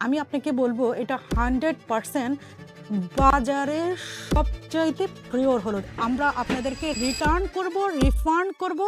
আমি আপনাকে বলব, এটা হান্ড্রেড পারসেন্ট বাজারের সবচাইতে প্রিয়র হলুদ আমরা আপনাদেরকে রিটার্ন করব রিফান্ড করব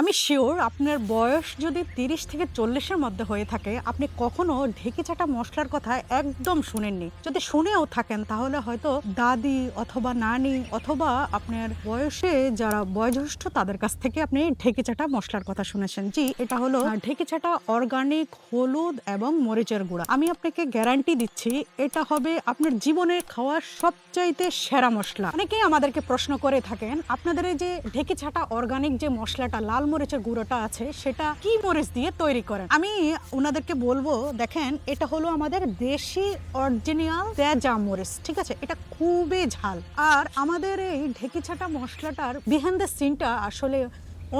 আমি শিওর আপনার বয়স যদি তিরিশ থেকে চল্লিশের মধ্যে হয়ে থাকে, আপনি কখনো ঢেকে চাটা মশলার কথা একদম শুনেননি। যদি শুনেও থাকেন, তাহলে হয়তো দাদি অথবা নানি অথবা আপনার বয়সে যারা বয়োজ্যেষ্ঠ, তাদের কাছ থেকে আপনি ঢেকে চাটা মশলার কথা শুনেছেন। জি, এটা হলো ঢেকে চাটা অর্গানিক হলুদ এবং মরিচের গুঁড়া। আমি আপনাকে গ্যারান্টি দিচ্ছি, এটা হবে আপনার জীবনে খাওয়ার সবচাইতে সেরা মশলা। অনেকেই আমাদেরকে প্রশ্ন করে থাকেন, আপনাদের এই যে ঢেকে ছাটা অর্গানিক যে মশলাটা, লাল মরিচের গুঁড়োটা আছে, সেটা কি মরিচ দিয়ে তৈরি করেন? আমি ওনাদেরকে বলব, দেখেন, এটা হলো আমাদের দেশি অরিজিনাল তেজা মরিচ, ঠিক আছে? এটা খুবই ঝাল। আর আমাদের এই ঢেকে ছাটা মশলাটার বিহান দ্য সিনটা আসলে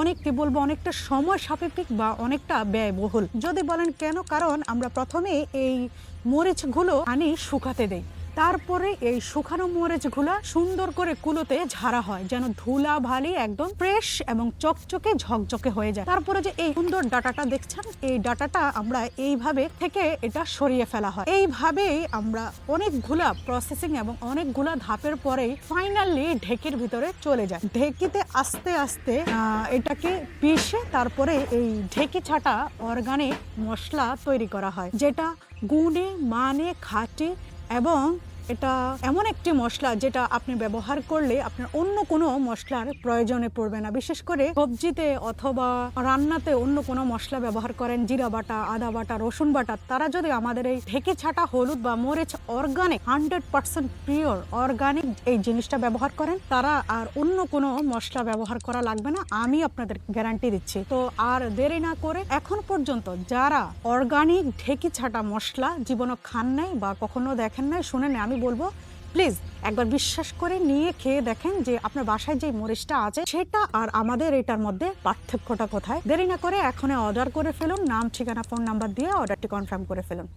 অনেক, কি বলব, অনেকটা সময় সাপেক্ষিক বা অনেকটা ব্যয়বহুল। যদি বলেন কেন? কারণ আমরা প্রথমে এই মরিচগুলো আনি শুকাতে দেই। তারপরে এই শুকানো মরিচগুলা সুন্দর করে কুলোতে ঝাড়া হয়, যেন ধুলা ভালি একদম ফ্রেশ এবং চকচকে ঝকঝকে হয়ে যায়। তারপরে যে এই সুন্দর ডাটাটা দেখছেন, এই ডাটাটা আমরা এইভাবে থেকে এটা সরিয়ে ফেলা হয়। এইভাবেই আমরা অনেকগুলা প্রসেসিং এবং অনেকগুলা ধাপের পরে ফাইনালি ঢেকির ভিতরে চলে যায় ঢেকিতে আস্তে আস্তে এটাকে পিষে তারপরে এই ঢেকি ছাটা অর্গানিক মশলা তৈরি করা হয়, যেটা গুণে মানে খাটে এবং এটা এমন একটি মশলা যেটা আপনি ব্যবহার করলে আপনার অন্য কোনো মশলার প্রয়োজনে পড়বে না। বিশেষ করে সবজিতে অথবা রান্নাতে অন্য কোনো মশলা ব্যবহার করেন জিরা বাটা আদা বাটা রসুন বাটা তারা যদি আমাদের এই ঢেকে ছাটা হলুদ বা মরিচ organic hundred percent pure organic এই জিনিসটা ব্যবহার করেন তারা আর অন্য কোনো মশলা ব্যবহার করা লাগবে না আমি আপনাদের গ্যারান্টি দিচ্ছি। তো আর দেরি না করে এখন পর্যন্ত যারা অর্গানিক ঢেকি ছাটা মশলা জীবনে খান নাই বা কখনো দেখেন নাই শুনেন নাই, আমি বলব প্লিজ একবার বিশ্বাস করে নিয়ে খেয়ে দেখেন যে আপনার বাসায় যে মরিচটা আছে, সেটা আর আমাদের এটার মধ্যে পার্থক্যটা কোথায়? দেরি না করে এখনই অর্ডার করে ফেলুন, নাম, ঠিকানা ফোন নাম্বার দিয়ে অর্ডারটি কনফার্ম করে ফেলুন।